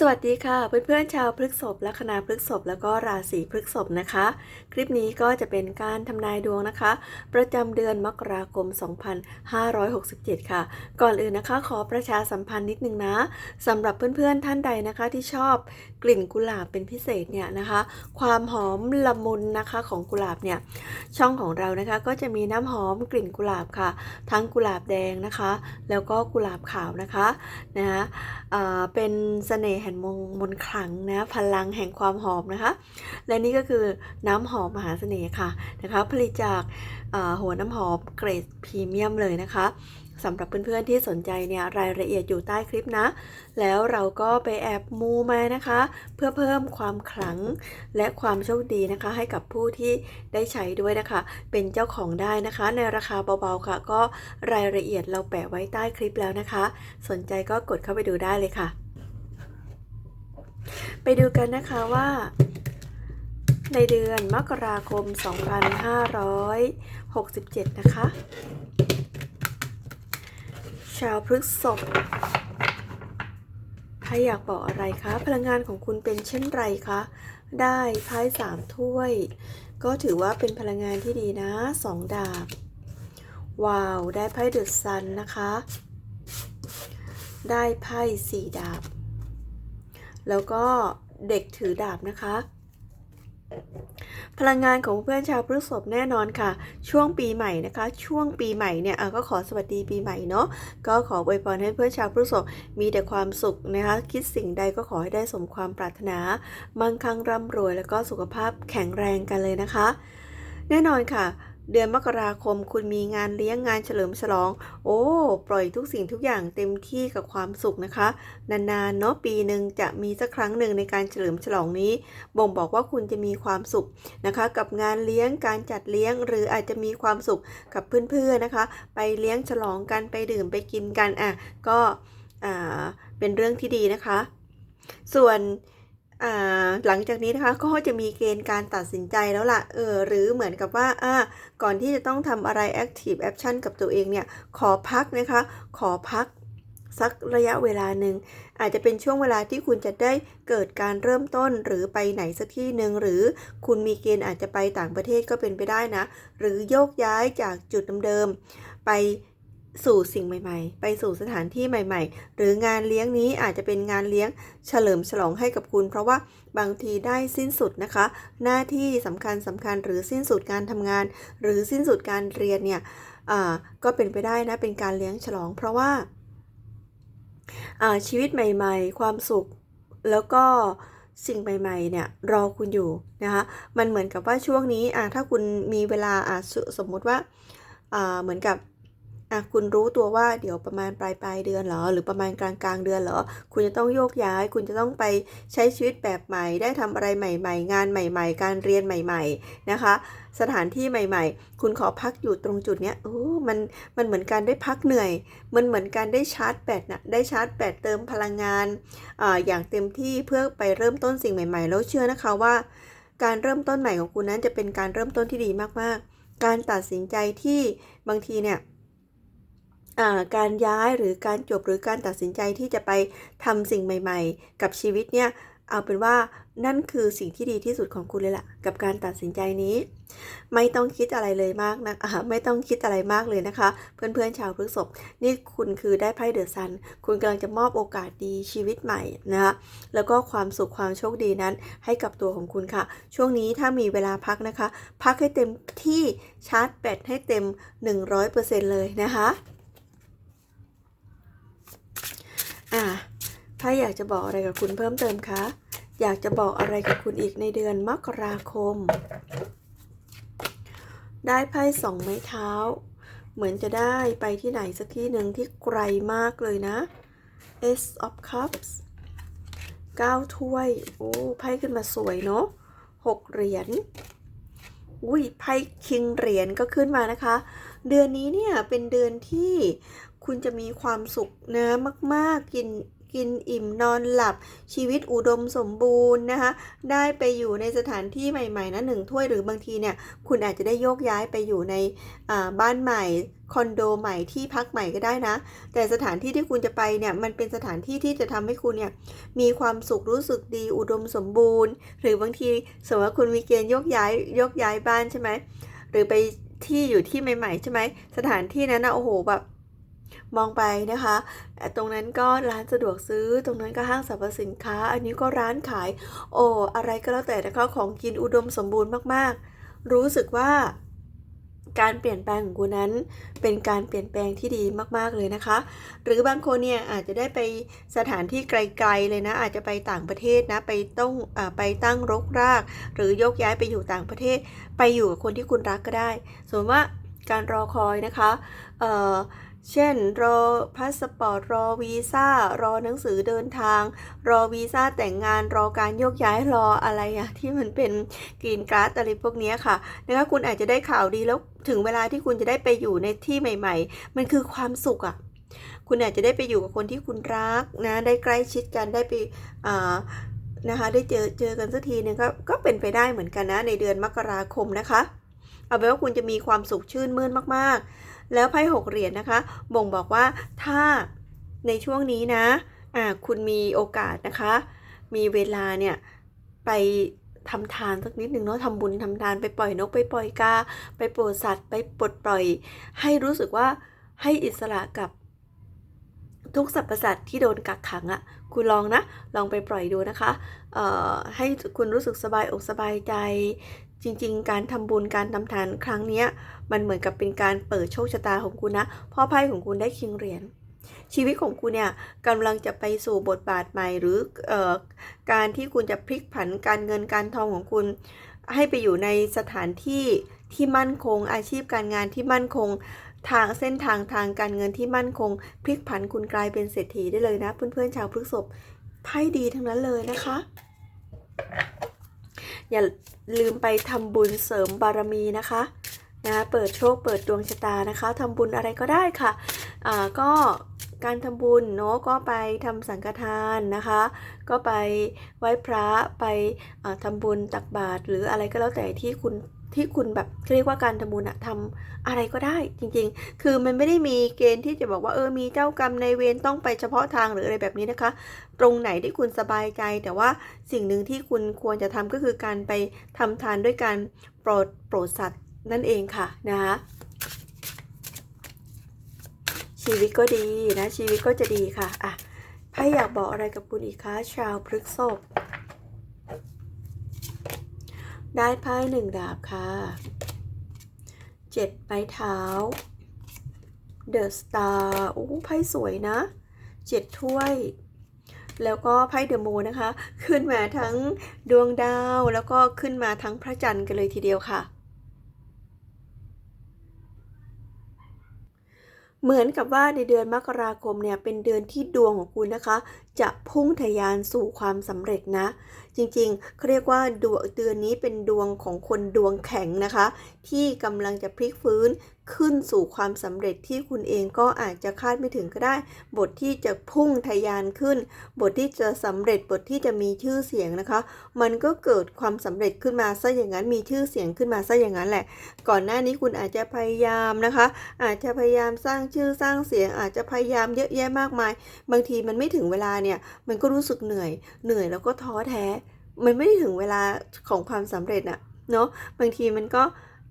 สวัสดีค่ะเพื่อนๆชาวพฤกษภและคณะพฤกษภแล้วก็ราศีพฤกษภนะคะ คลิปนี้ก็จะเป็นการทำนายดวงนะคะ ประจำเดือนมกราคม 2567 ค่ะ ก่อนอื่นนะคะ ขอประชาสัมพันธ์นิดนึงนะสำหรับเพื่อนๆท่านใดนะคะที่ชอบกลิ่นกุหลาบเป็นพิเศษเนี่ยนะคะ ความหอมละมุนนะคะของกุหลาบเนี่ยช่องของเรานะคะก็จะมีน้ำหอมกลิ่นกุหลาบค่ะ ทั้งกุหลาบแดงนะคะ แล้วก็กุหลาบขาวนะคะนะคะอ่าเป็นเสน่ห์ห่งมงมนต์ขลังนะพลังแห่งความหอมนะคะ และนี่ก็คือน้ำหอมมหาเสน่ห์ค่ะนะคะผลิตจากาหัวน้ำหอมเกรดพรีเมียมเลยนะคะสำหรับเพื่อนๆที่สนใจเนี่ยรายละเอียดอยู่ใต้คลิปนะ แล้วเราก็ไปแอบมูมานะคะ เพื่อเพิ่มความขลังและความโชคดีนะคะ ให้กับผู้ที่ได้ใช้ด้วยนะคะ เป็นเจ้าของได้นะคะ ในราคาเบาๆค่ะ ก็รายละเอียดเราแปะไว้ใต้คลิปแล้วนะคะ สนใจก็กดเข้าไปดูได้เลยค่ะ ไปดูกันนะคะว่า ในเดือนมกราคม 2567 นะคะ ชาวพฤกษภถ้าอยากบอกอะไรคะ พลังงานของคุณเป็นเช่นไรคะ ได้ไพ่สามถ้วย ก็ถือว่าเป็นพลังงานที่ดีนะสองดาบ ว้าว ได้ไพ่เดือะซันนะคะ ได้ไพ่สี่ดาบ แล้วก็เด็กถือดาบนะคะ พลังงานของเพื่อนชาวพฤษภแน่นอนค่ะ ช่วงปีใหม่นะคะ ช่วงปีใหม่เนี่ยก็ขอสวัสดีปีใหม่เนาะก็ขออวยพรให้เพื่อนชาวพฤษภมีแต่ความสุขนะคะ คิดสิ่งใดก็ขอให้ได้สมความปรารถนามั่งคั่งร่ำรวย แล้วก็สุขภาพแข็งแรงกันเลยนะคะ แน่นอนค่ะ เดือนมกราคมคุณมีงานเลี้ยงงานเฉลิมฉลอง โอ้ ปล่อยทุกสิ่งทุกอย่างเต็มที่กับความสุขนะคะ นานๆเนาะปีหนึ่งจะมีสักครั้งหนึ่งในการเฉลิมฉลองนี้ บ่งบอกว่าคุณจะมีความสุขนะคะ กับงานเลี้ยงการจัดเลี้ยง หรืออาจจะมีความสุขกับเพื่อนๆนะคะ ไปเลี้ยงฉลองกันไปดื่มไปกินกันอะก็อ่าเป็นเรื่องที่ดีนะคะ ส่วน หลังจากนี้นะคะก็จะมีเกณฑ์การตัดสินใจแล้วล่ะเออหรือเหมือนกับว่าอ่าก่อนที่จะต้องทำอะไร active action กับตัวเองเนี่ยขอพักนะคะ ขอพักสักระยะเวลาหนึ่งอาจจะเป็นช่วงเวลาที่คุณจะได้เกิดการเริ่มต้นหรือไปไหนสักที่หนึ่งหรือคุณมีเกณฑ์อาจจะไปต่างประเทศก็เป็นไปได้นะ หรือโยกย้ายจากจุดเดิมๆไป สู่สิ่งใหม่ ๆ ไปสู่สถานที่ใหม่ ๆ หรืองานเลี้ยงนี้อาจจะเป็นงานเลี้ยงเฉลิมฉลองให้กับคุณ เพราะว่าบางทีได้สิ้นสุดนะคะ หน้าที่สำคัญสำคัญหรือสิ้นสุดการทำงาน หรือสิ้นสุดการเรียนเนี่ยก็เป็นไปได้นะเป็นการเลี้ยงฉลอง เพราะว่าชีวิตใหม่ ๆ ความสุขแล้วก็สิ่งใหม่ๆเนี่ยรอคุณอยู่นะคะมันเหมือนกับว่าช่วงนี้อ่าถ้าคุณมีเวลาอ่าสสมมุติว่าอ่าเหมือนกับ อะคุณรู้ตัวว่าเดี๋ยวประมาณปลายปลายเดือนเหรอ หรือประมาณกลางกลางเดือนเหรอ คุณจะต้องโยกย้าย คุณจะต้องไปใช้ชีวิตแบบใหม่ ได้ทำอะไรใหม่ ๆ งานใหม่ ๆ การเรียนใหม่ ๆ นะคะ สถานที่ใหม่ ๆ คุณขอพักอยู่ตรงจุดเนี้ยโอ้มันมันเหมือนการได้พักเหนื่อย มันเหมือนการได้ชาร์จแบตนะได้ชาร์จแบตเติมพลังงานอ่าอย่างเต็มที่เพื่อไปเริ่มต้นสิ่งใหม่ ๆ แล้วเชื่อนะคะว่า การเริ่มต้นใหม่ของคุณนั้นจะเป็นการเริ่มต้นที่ดีมากๆ การตัดสินใจที่บางทีเนี่ย การย้ายหรือการจบหรือการตัดสินใจที่จะไปทำสิ่งใหม่ ๆ กับชีวิตเนี่ยเอาเป็นว่านั่นคือสิ่งที่ดีที่สุดของคุณเลยล่ะ กับการตัดสินใจนี้ ไม่ต้องคิดอะไรเลยมากนะไม่ต้องคิดอะไรมากเลยนะคะ เพื่อนๆชาวพฤกษภนี่คุณคือได้ไพ่เดอะซัน คุณกำลังจะมอบโอกาสดีชีวิตใหม่นะคะแล้วก็ความสุขความโชคดีนั้น ให้กับตัวของคุณค่ะ ช่วงนี้ถ้ามีเวลาพักนะคะ พักให้เต็มที่ชาร์จแบตให้เต็ม 100%เลยนะคะ อะถ้าอยากจะบอกอะไรกับคุณเพิ่มเติมคะ อยากจะบอกอะไรกับคุณอีกในเดือนมกราคม ได้ไพ่สองไม้เท้า เหมือนจะได้ไปที่ไหนสักที่หนึ่งที่ไกลมากเลยนะ Ace of Cups 9 ถ้วย โอ้ ไพ่ขึ้นมาสวยเนาะ6เหรียญ อุ้ย ไพ่คิงเหรียญก็ขึ้นมานะคะ เดือนนี้เนี่ยเป็นเดือนที่ คุณจะมีความสุขนะมากๆกินกินอิ่มนอนหลับชีวิตอุดมสมบูรณ์นะคะได้ไปอยู่ในสถานที่ใหม่ๆนะหนึ่งถ้วยหรือบางทีเนี่ยคุณอาจจะได้โยกย้ายไปอยู่ในบ้านใหม่คอนโดใหม่ที่พักใหม่ก็ได้นะ แต่สถานที่ที่คุณจะไปเนี่ยมันเป็นสถานที่ที่จะทำให้คุณเนี่ยมีความสุขรู้สึกดีอุดมสมบูรณ์ หรือบางทีสมมติว่าคุณมีเกณฑ์โยกย้ายโยกย้ายบ้านใช่ไหมหรือไปที่อยู่ที่ใหม่ๆใช่ไหมสถานที่นั้นนะโอ้โหแบบ มองไปนะคะ ตรงนั้นก็ร้านสะดวกซื้อ ตรงนั้นก็ห้างสรรพสินค้า อันนี้ก็ร้านขาย โอ้อะไรก็แล้วแต่นะคะของกินอุดมสมบูรณ์มากๆ รู้สึกว่าการเปลี่ยนแปลงของคุณนั้นเป็นการเปลี่ยนแปลงที่ดีมากๆเลยนะคะ หรือบางคนเนี่ยอาจจะได้ไปสถานที่ไกลๆเลยนะ อาจจะไปต่างประเทศนะไปต้องอไปตั้งรกราก หรือยกย้ายไปอยู่ต่างประเทศ ไปอยู่กับคนที่คุณรักก็ได้ สมมติว่าการรอคอยนะคะเอ่อ เช่น รอพาสปอร์ต รอวีซ่า รอหนังสือเดินทาง รอวีซ่าแต่งงาน รอการโยกย้าย รออะไรอะที่มันเป็นกรีนการ์ดอะไรพวกนี้ค่ะ นะคะคุณอาจจะได้ข่าวดีแล้วถึงเวลาที่คุณจะได้ไปอยู่ในที่ใหม่ ๆ มันคือความสุขอะ่ะคุณอาจจะได้ไปอยู่กับคนที่คุณรักนะ ได้ใกล้ชิดกัน ได้ไปอ่านะคะ ได้เจอเจอกันสักทีนึงก็ก็เป็นไปได้เหมือนกันนะในเดือนมกราคมนะคะ เอาเป็นว่าคุณจะมีความสุขชื่นมื่นมากๆ แล้วไพ่หกเหรียญนะคะ บ่งบอกว่าถ้าในช่วงนี้นะอ่าคุณมีโอกาสนะคะ มีเวลาเนี่ยไปทำทานสักนิดหนึ่งเนาะทำบุญทำทานไปปล่อยนกไปปล่อยกา ไปโปรดสัตว์ ไปปลดปล่อย ให้รู้สึกว่าให้อิสระกับทุกสรรพสัตว์ที่โดนกักขังอะ่ะ คุณลองนะ ลองไปปล่อยดูนะคะ เอ่อ ให้คุณรู้สึกสบายอกสบายใจ จริง ๆ การทำบุญการทำทานครั้งเนี้ย มันเหมือนกับเป็นการเปิดโชคชะตาของคุณนะเพ่อไพ่ของคุณได้คิงเหรียญชีวิตของคุณเนี่ยกำลังจะไปสู่บทบาทใหม่ หรือออการที่คุณจะพลิกผันการเงินการทองของคุณ ให้ไปอยู่ในสถานที่ที่มั่นคง อาชีพการงานที่มั่นคง ทางเส้นทางทางการเงินที่มั่นคง พลิกผันคุณกลายเป็นเศรษฐีได้เลยนะเพื่อนๆชาวพฤกษภไพ่ดีทั้งนั้นเลยนะคะ อย่าลืมไปทำบุญเสริมบารมีนะคะ นะเปิดโชคเปิดดวงชะตานะคะทำบุญอะไรก็ได้ค่ะอ่าก็การทำบุญเนาะก็ไปทำสังฆทานนะคะ ก็ไปไหว้พระไปอ่าทำบุญตักบาตรหรืออะไรก็แล้วแต่ที่คุณที่คุณแบบเรียกว่าการทำบุญอะทำอะไรก็ได้จริงๆ คือมันไม่ได้มีเกณฑ์ที่จะบอกว่าเออมีเจ้ากรรมในเวรต้องไปเฉพาะทางหรืออะไรแบบนี้นะคะ ตรงไหนที่คุณสบายใจ แต่ว่าสิ่งหนึ่งที่คุณควรจะทำก็คือการไปทำทานด้วยการโปรดโปรดสัตว์ นั่นเองค่ะนะคะชีวิตก็ดีนะ ชีวิตก็จะดีค่ะอะไพ่อยากบอกอะไรกับคุณอีกคะชาวพฤกษภได้ไพ่หนึ่งดาบค่ะเจ็ดไม้เท้าเดอะสตาร์โอ้ไพ่สวยนะเจ็ดถ้วย แล้วก็ไพ่เดอะมูนะคะ ขึ้นมาทั้งดวงดาว แล้วก็ขึ้นมาทั้งพระจันทร์กันเลยทีเดียวค่ะ เหมือนกับว่าในเดือนมกราคมเนี่ยเป็นเดือนที่ดวงของคุณนะคะ จะพุ่งทะยานสู่ความสำเร็จนะ จริงๆเขาเรียกว่าดวงเดือนนี้เป็นดวงของคนดวงแข็งนะคะ ที่กำลังจะพลิกฟื้น ขึ้นสู่ความสำเร็จที่คุณเองก็อาจจะคาดไม่ถึงก็ได้ บทที่จะพุ่งทะยานขึ้น บทที่จะสำเร็จบทที่จะมีชื่อเสียงนะคะ มันก็เกิดความสำเร็จขึ้นมาซะอย่างนั้นมีชื่อเสียงขึ้นมาซะอย่างนั้นแหละ ก่อนหน้านี้คุณอาจจะพยายามนะคะ อาจจะพยายามสร้างชื่อสร้างเสียง อาจจะพยายามเยอะแยะมากมาย บางทีมันไม่ถึงเวลาเนี่ยมันก็รู้สึกเหนื่อย เหนื่อยแล้วก็ท้อแท้ มันไม่ได้ถึงเวลาของความสำเร็จอะเนาะบางทีมันก็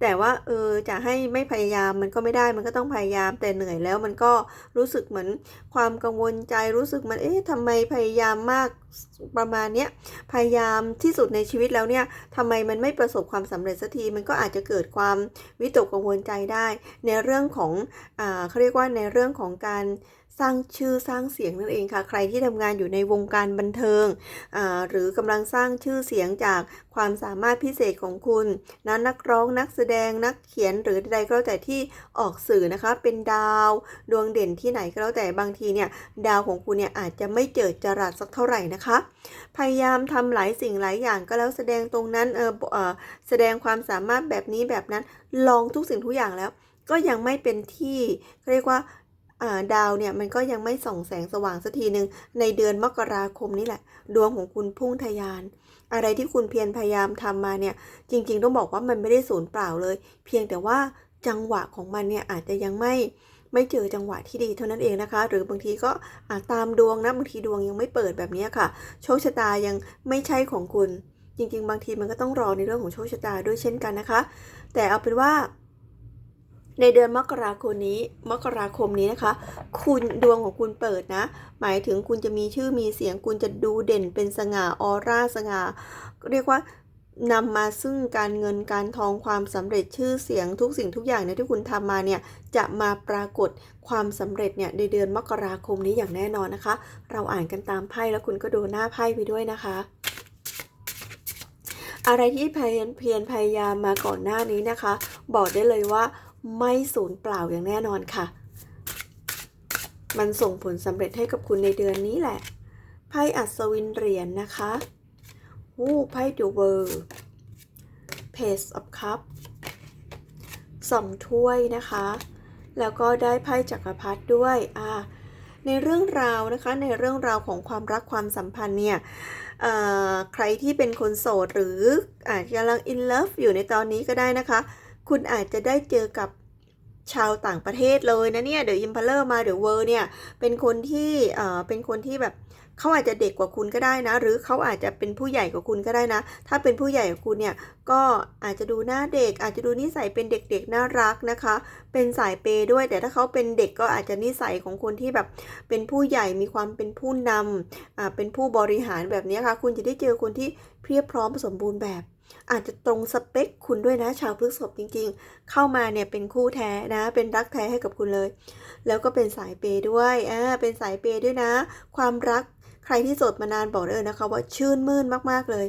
แต่ว่าเออจะให้ไม่พยายามมันก็ไม่ได้มันก็ต้องพยายามแต่เหนื่อยแล้วมันก็รู้สึกเหมือนความกังวลใจรู้สึกมันเอ๊ะทำไมพยายามมากประมาณเนี้ยพยายามที่สุดในชีวิตแล้วเนี่ยทำไมมันไม่ประสบความสำเร็จสักทีมันก็อาจจะเกิดความวิตกกังวลใจได้ ในเรื่องของอ่าเขาเรียกว่าในเรื่องของการ สร้างชื่อสร้างเสียงนั่นเองค่ะ ใครที่ทำงานอยู่ในวงการบันเทิง หรือกำลังสร้างชื่อเสียงจากความสามารถพิเศษของคุณนะนักร้องนักแสดงนักเขียนหรือใดก็แล้วแต่ที่ออกสื่อนะคะ เป็นดาวดวงเด่นที่ไหนก็แล้วแต่บางทีเนี่ยดาวของคุณเนี่ยอาจจะไม่เจิดจรัสสักเท่าไหร่นะคะ พยายามทำหลายสิ่งหลายอย่างก็แล้วแสดงตรงนั้นเออเออแสดงความสามารถแบบนี้แบบนั้นลองทุกสิ่งทุกอย่างแล้ว ก็ยังไม่เป็นที่เรียกว่า ดาวเนี่ยมันก็ยังไม่ส่องแสงสว่างสักทีหนึ่งในเดือนมกราคมนี่แหละ ดวงของคุณพุ่งทะยาน อะไรที่คุณเพียรพยายามทำมาเนี่ย จริง ๆ ต้องบอกว่ามันไม่ได้สูญเปล่าเลย เพียงแต่ว่าจังหวะของมันเนี่ยอาจจะยังไม่ไม่เจอจังหวะที่ดีเท่านั้นเองนะคะ หรือบางทีก็อาจตามดวงนะบางทีดวงยังไม่เปิดแบบนี้ค่ะ โชคชะตายังไม่ใช่ของคุณ จริง ๆ บางทีมันก็ต้องรอในเรื่องของโชคชะตาด้วยเช่นกันนะคะ แต่เอาเป็นว่า ในเดือนมกราคมนี้ มกราคมนี้นะคะ คุณดวงของคุณเปิดนะ หมายถึงคุณจะมีชื่อมีเสียง คุณจะดูเด่นเป็นสง่าออร่าสง่า เรียกว่านำมาซึ่งการเงินการทองความสำเร็จชื่อเสียงทุกสิ่งทุกอย่างเนี่ยที่คุณทำมาเนี่ยจะมาปรากฏความสำเร็จเนี่ยในเดือนมกราคมนี้อย่างแน่นอนนะคะ เราอ่านกันตามไพ่แล้วคุณก็ดูหน้าไพ่ไปด้วยนะคะอะไรที่พยายามเพียรพยายามมาก่อนหน้านี้นะคะ บอกได้เลยว่า ไม่สูญเปล่าอย่างแน่นอนค่ะ มันส่งผลสำเร็จให้กับคุณในเดือนนี้แหละ ไพ่อัศวินเหรียญนะคะโอ้ไพ่ดูเวอร์เพสอ of คัพสองถ้วยนะคะ แล้วก็ได้ไพ่จักรพรรดิด้วยอ่าในเรื่องราวนะคะในเรื่องราวของความรักความสัมพันธ์เนี่ยใครที่เป็นคนโสดหรืออาจจะกำลัง in love อยู่ในตอนนี้ก็ได้นะคะ คุณอาจจะได้เจอกับชาวต่างประเทศเลยนะเนี่ยเดี๋ยวอิมพ l เลอร์มาเดี๋ยวเวอร์เนี่ยเป็นคนที่เอ่อเป็นคนที่แบบเขาอาจจะเด็กกว่าคุณก็ได้นะ หรือเขาอาจจะเป็นผู้ใหญ่กว่าคุณก็ได้นะ ถ้าเป็นผู้ใหญ่กว่าคุณเนี่ยก็อาจจะดูหน้าเด็ก อาจจะดูนิสัยเป็นเด็กๆน่ารักนะคะ เป็นสายเปย์ด้วย แต่ถ้าเขาเป็นเด็กก็อาจจะนิสัยของคนที่แบบเป็นผู้ใหญ่มีความเป็นผู้นำอ่าเป็นผู้บริหารแบบนี้ค่ะ คุณจะได้เจอคนที่เพียบพร้อมสมบูรณ์แบบ อาจจะตรงสเปคคุณด้วยนะชาวพฤษภจริง ๆ เข้ามาเนี่ยเป็นคู่แท้นะ เป็นรักแท้ให้กับคุณเลย แล้วก็เป็นสายเปย์ด้วยอ่าเป็นสายเปย์ด้วยนะ ความรักใครที่โสดมานานบอกเลยนะคะ ว่าชื่นมื่นมากๆเลย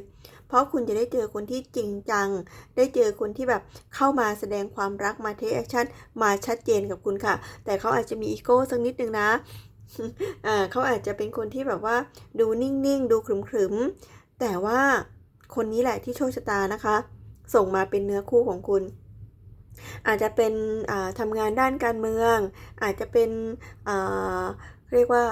เพราะคุณจะได้เจอคนที่จริงจัง ได้เจอคนที่แบบเข้ามาแสดงความรักมาเทคแอคชั่นมาชัดเจนกับคุณค่ะ แต่เขาอาจจะมีอีโก้สักนิดนึงนะอ่าเขาอาจจะเป็นคนที่แบบว่า ดูนิ่งๆ ดูขรึมๆ แต่ว่า คนนี้แหละที่โชคชะตานะคะ ส่งมาเป็นเนื้อคู่ของคุณ อาจจะเป็นทำงานด้านการเมือง อาจจะเป็นเรียกว่า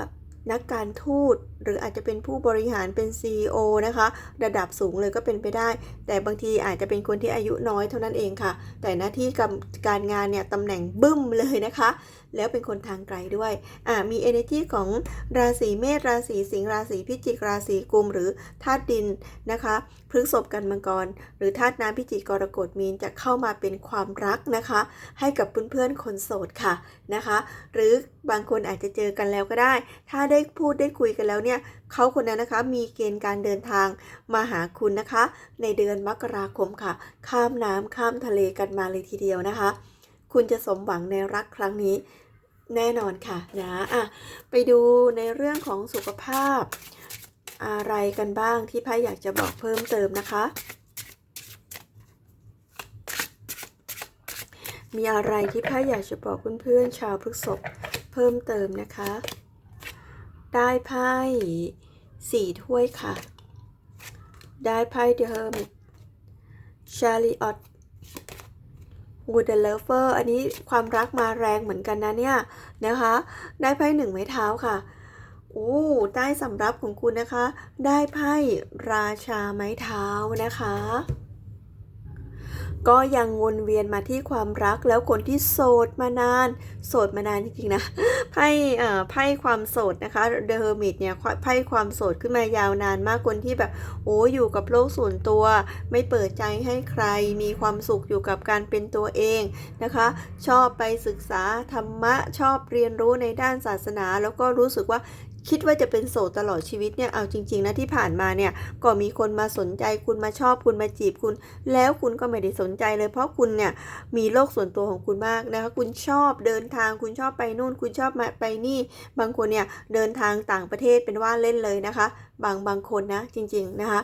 นักการทูตหรืออาจจะเป็นผู้บริหารเป็น CEO นะคะ ระดับสูงเลยก็เป็นไปได้ แต่บางทีอาจจะเป็นคนที่อายุน้อยเท่านั้นเองค่ะ แต่หน้าที่กับการงานเนี่ยตำแหน่งบึ้มเลยนะคะ แล้วเป็นคนทางไกลด้วยมี energy ของราศีเมษราศีสิงห์ราศีพิจิกราศีกุมหรือธาตุดินนะคะพฤษภกันมังกร หรือธาตุน้ำพิจิกกรกฎมีนจะเข้ามาเป็นความรักนะคะ ให้กับเพื่อนๆคนโสดค่ะนะคะ หรือบางคนอาจจะเจอกันแล้วก็ได้ ถ้าได้พูดได้คุยกันแล้วเนี่ยเขาคนนั้นนะคะมีเกณฑ์การเดินทางมาหาคุณนะคะ ในเดือนมกราคมค่ะ ข้ามน้ำข้ามทะเลกันมาเลยทีเดียวนะคะ คุณจะสมหวังในรักครั้งนี้แน่นอนค่ะนะอะไปดูในเรื่องของสุขภาพ อะไรกันบ้างที่ไพ่อยากจะบอกเพิ่มเติมนะคะ มีอะไรที่ไพ่อยากจะบอกเพื่อนๆชาวพฤษภเพิ่มเติมนะคะ ได้ไพ่สี่ถ้วยค่ะ ได้ไพ่เดอะเฮอร์มิตชาริออตวูดเดลเลเวอร์อันนี้ความรักมาแรงเหมือนกันนะเนี่ย นะคะ ได้ไพ่หนึ่งไม้เท้าค่ะโอ้ได้สำรับของคุณนะคะ ได้ไพ่ราชาไม้เท้านะคะ ก็ยังวนเวียนมาที่ความรักแล้วคนที่โสดมานาน โสดมานานจริงๆนะไพ่ไพ่ความโสดนะคะ The Hermit เนี่ยไพ่ความโสดขึ้นมายาวนานมากคนที่แบบโอ้อยู่กับโลกส่วนตัว ไม่เปิดใจให้ใครมีความสุขอยู่กับการเป็นตัวเองนะคะ ชอบไปศึกษาธรรมะชอบเรียนรู้ในด้านศาสนา แล้วก็รู้สึกว่า คิดว่าจะเป็นโสดตลอดชีวิตเนี่ยเอาจริง ๆนะที่ผ่านมาเนี่ยก็มีคนมาสนใจคุณมาชอบคุณมาจีบคุณ แล้วคุณก็ไม่ได้สนใจเลย เพราะคุณเนี่ยมีโลกส่วนตัวของคุณมากนะคะคุณชอบเดินทางคุณชอบไปนู่น คุณชอบมาไปนี่ บางคนเนี่ยเดินทางต่างประเทศเป็นว่าเล่นเลยนะคะ บางบางคนนะจริงๆนะคะ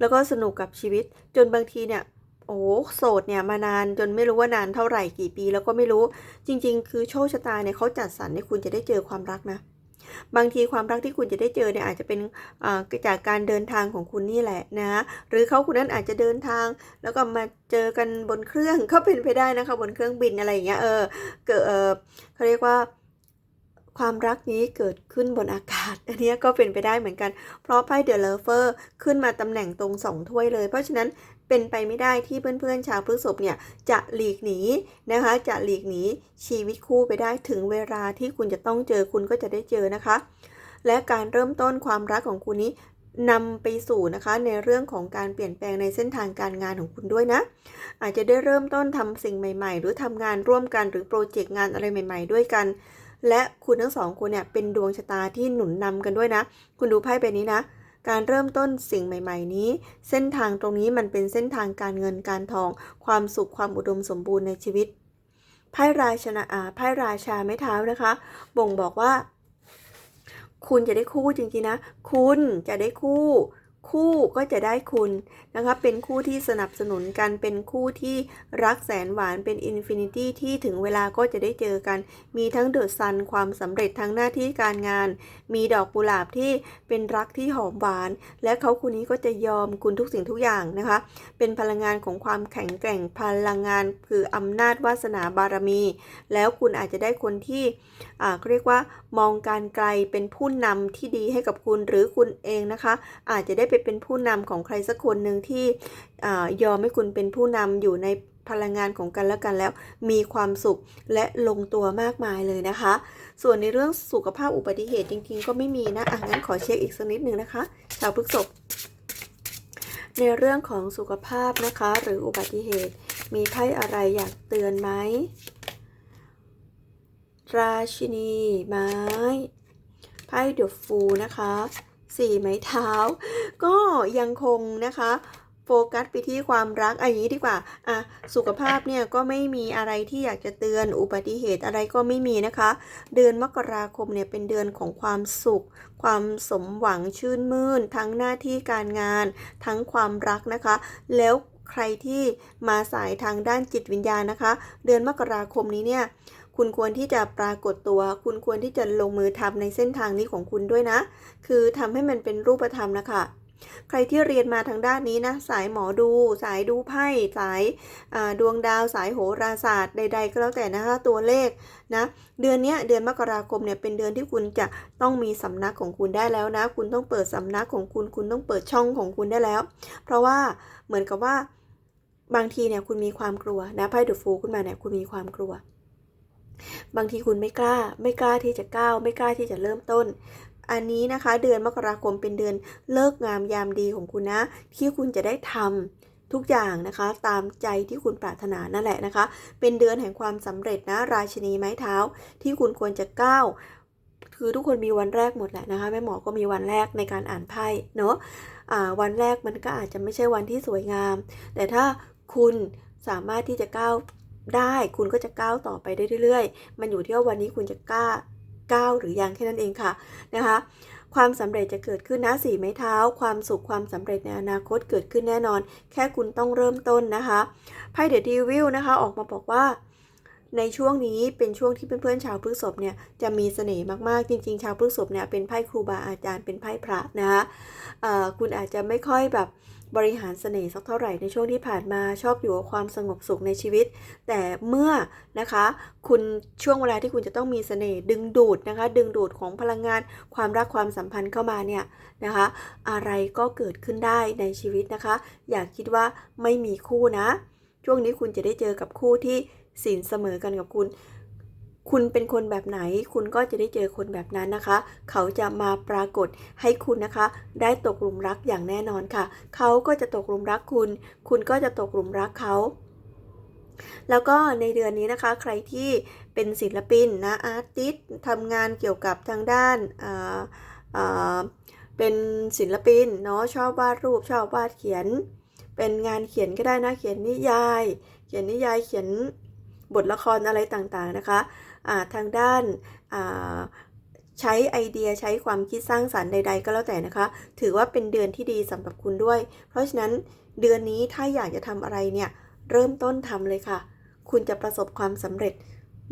แล้วก็สนุกกับชีวิตจนบางทีเนี่ยโอ้โสดเนี่ยมานานจนไม่รู้ว่านานเท่าไหร่กี่ปี แล้วก็ไม่รู้จริง ๆ คือโชคชะตาเนี่ยเขาจัดสรรให้คุณจะได้เจอความรักนะ บางทีความรักที่คุณจะได้เจอเนี่ยอาจจะเป็นจากการเดินทางของคุณนี่แหละนะหรือเขาคนนั้นอาจจะเดินทาง แล้วก็มาเจอกันบนเครื่องก็เป็นไปได้นะคะบนเครื่องบินอะไรอย่างเงี้ยเออเกิดเขาเรียกว่าความรักนี้เกิดขึ้นบนอากาศ อันนี้ก็เป็นไปได้เหมือนกัน เพราะไพ่เดอะเลเฟอร์ขึ้นมาตำแหน่งตรงสองถ้วยเลย เพราะฉะนั้น เป็นไปไม่ได้ที่เพื่อนๆชาวพฤษภเนี่ยจะหลีกหนีนะคะ จะหลีกหนีชีวิตคู่ไปได้ถึงเวลาที่คุณจะต้องเจอคุณก็จะได้เจอนะคะ และการเริ่มต้นความรักของคุณนี้นำไปสู่นะคะในเรื่องของการเปลี่ยนแปลงในเส้นทางการงานของคุณด้วยนะ อาจจะได้เริ่มต้นทำสิ่งใหม่ๆ หรือทำงานร่วมกันหรือโปรเจกต์งานอะไรใหม่ ๆ ด้วยกัน และคุณทั้งสองคนเนี่ยเป็นดวงชะตาที่หนุนนำกันด้วยนะ คุณดูไพ่ใบนี้นะ การเริ่มต้นสิ่งใหม่ ๆ นี้ เส้นทางตรงนี้มันเป็นเส้นทางการเงินการทอง ความสุขความอุดมสมบูรณ์ในชีวิตไพ่ราชนะอาไพ่ราชาไม้เท้านะคะ บ่งบอกว่า คุณจะได้คู่จริงๆนะ คุณจะได้คู่ คู่ก็จะได้คุณนะคะเป็นคู่ที่สนับสนุนกันเป็นคู่ที่รักแสนหวานเป็นอินฟินิตี้ที่ถึงเวลาก็จะได้เจอกัน มีทั้งเดอะซันความสำเร็จทั้งหน้าที่การงาน มีดอกกุหลาบที่เป็นรักที่หอมหวาน และเขาคนนี้ก็จะยอมคุณทุกสิ่งทุกอย่างนะคะ เป็นพลังงานของความแข็งแกร่งพลังงานคืออำนาจวาสนาบารมี แล้วคุณอาจจะได้คนที่อ่าเขาเรียกว่ามองการไกลเป็นผู้นำที่ดีให้กับคุณหรือคุณเองนะคะ อาจจะได้ไปเป็นผู้นำของใครสักคนหนึ่งที่อยอมให้คุณเป็นผู้นำอยู่ในพลังงานของกันและกันแล้วมีความสุขและลงตัวมากมายเลยนะคะ ส่วนในเรื่องสุขภาพอุบัติเหตุจริงๆ ก็ไม่มีนะอะงั้นขอเช็คอีกสักนิดหนึ่งนะคะ ชาวพฤกษภในเรื่องของสุขภาพนะคะ หรืออุบัติเหตุ มีไพ่อะไรอยากเตือนไหมราชินีไม้ไพ่เดอะฟูนะคะ สี่ไม้เท้า ก็ยังคงนะคะโฟกัสไปที่ความรักอะอย่างนี้ดีกว่า อะ สุขภาพเนี่ยก็ไม่มีอะไรที่อยากจะเตือน อุบัติเหตุอะไรก็ไม่มีนะคะ เดือนมกราคมเนี่ยเป็นเดือนของความสุข ความสมหวังชื่นมื่น ทั้งหน้าที่การงาน ทั้งความรักนะคะ แล้วใครที่มาสายทางด้านจิตวิญญาณนะคะ เดือนมกราคมนี้เนี่ย คุณควรที่จะปรากฏตัว คุณควรที่จะลงมือทำในเส้นทางนี้ของคุณด้วยนะ คือทำให้มันเป็นรูปธรรมนะคะใครที่เรียนมาทางด้านนี้นะ สายหมอดู สายดูไพ่ สายาดวงดาว สายโหราศาสตร์ใด ๆ ก็แล้วแต่นะคะตัวเลขนะเดือนนี้เดือนมกราคมเนี่ยเป็นเดือนที่คุณจะต้องมีสำนักของคุณได้แล้วนะ คุณต้องเปิดสำนักของคุณ คุณต้องเปิดช่องของคุณได้แล้ว เพราะว่าเหมือนกับว่าบางทีเนี่ยคุณมีความกลัวนะไพ่เดอะฟูขึ้นมาเนี่ยคุณมีความกลัว บางทีคุณไม่กล้า ไม่กล้าที่จะก้าว ไม่กล้าที่จะเริ่มต้น อันนี้นะคะ เดือนมกราคมเป็นเดือนเลิกงามยามดีของคุณนะ ที่คุณจะได้ทำทุกอย่างนะคะ ตามใจที่คุณปรารถนานั่นแหละนะคะ เป็นเดือนแห่งความสำเร็จนะ ราชินีไม้เท้า ที่คุณควรจะก้าวคือทุกคนมีวันแรกหมดแหละนะคะแม่หมอก็มีวันแรกในการอ่านไพ่เนาะอ่าวันแรกมันก็อาจจะไม่ใช่วันที่สวยงาม แต่ถ้าคุณสามารถที่จะก้าว ได้คุณก็จะก้าวต่อไปได้เรื่อยๆ มันอยู่ที่ว่าวันนี้คุณจะกล้าก้าวหรือยังแค่นั้นเองค่ะนะคะ ความสำเร็จจะเกิดขึ้นนะสี่ไม้เท้า ความสุขความสำเร็จในอนาคตเกิดขึ้นแน่นอน แค่คุณต้องเริ่มต้นนะคะไพ่เดอะดีวิลนะคะออกมาบอกว่าในช่วงนี้เป็นช่วงที่เพื่อนๆชาวพฤษภเนี่ยจะมีเสน่ห์มากๆ จริง ๆ ชาวพฤษภเนี่ยเป็นไพ่ครูบาอาจารย์เป็นไพ่พระนะคะคุณอาจจะไม่ค่อยแบบ บริหารเสน่ห์สักเท่าไหร่ในช่วงที่ผ่านมาชอบอยู่กับความสงบสุขในชีวิต แต่เมื่อนะคะคุณช่วงเวลาที่คุณจะต้องมีเสน่ห์ดึงดูดนะคะ ดึงดูดของพลังงานความรักความสัมพันธ์เข้ามาเนี่ยนะคะ อะไรก็เกิดขึ้นได้ในชีวิตนะคะ อย่าคิดว่าไม่มีคู่นะ ช่วงนี้คุณจะได้เจอกับคู่ที่สินเสมอกันกับคุณ คุณเป็นคนแบบไหน คุณก็จะได้เจอคนแบบนั้นนะคะ เขาจะมาปรากฏให้คุณนะคะ ได้ตกหลุมรักอย่างแน่นอนค่ะ เขาก็จะตกหลุมรักคุณ คุณก็จะตกหลุมรักเขาแล้วก็ในเดือนนี้นะคะใครที่เป็นศิลปินนะอาร์ติสทำงานเกี่ยวกับทางด้านาาเป็นศิลปินเนาะชอบวาดรูปชอบวาดเขียน เป็นงานเขียนก็ได้นะเขียนนิยาย เขียนนิยายเขียนบทละครอะไรต่างๆนะคะ ทางด้านใช้ไอเดียใช้ความคิดสร้างสรรค์ใด ๆ ก็แล้วแต่นะคะ ถือว่าเป็นเดือนที่ดีสำหรับคุณด้วย เพราะฉะนั้นเดือนนี้ถ้าอยากจะทำอะไรเนี่ยเริ่มต้นทำเลยค่ะ คุณจะประสบความสำเร็จ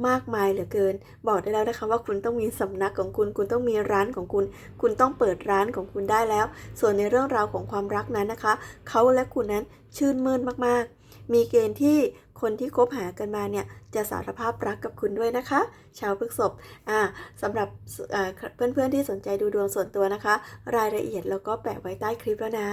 มากมายเหลือเกิน บอกได้แล้วนะคะว่าคุณต้องมีสำนักของคุณ คุณต้องมีร้านของคุณ คุณต้องเปิดร้านของคุณได้แล้ว ส่วนในเรื่องราวของความรักนั้นนะคะ เขาและคุณนั้นชื่นมื่นมากๆ มีเกณฑ์ที่คนที่คบหากันมาเนี่ย จะสารภาพรักกับคุณด้วยนะคะ ชาวพฤกษภอ่าสำหรับเอ่อเพื่อนๆที่สนใจดูดวงส่วนตัวนะคะ รายละเอียดแล้วก็แปะไว้ใต้คลิปแล้วนะ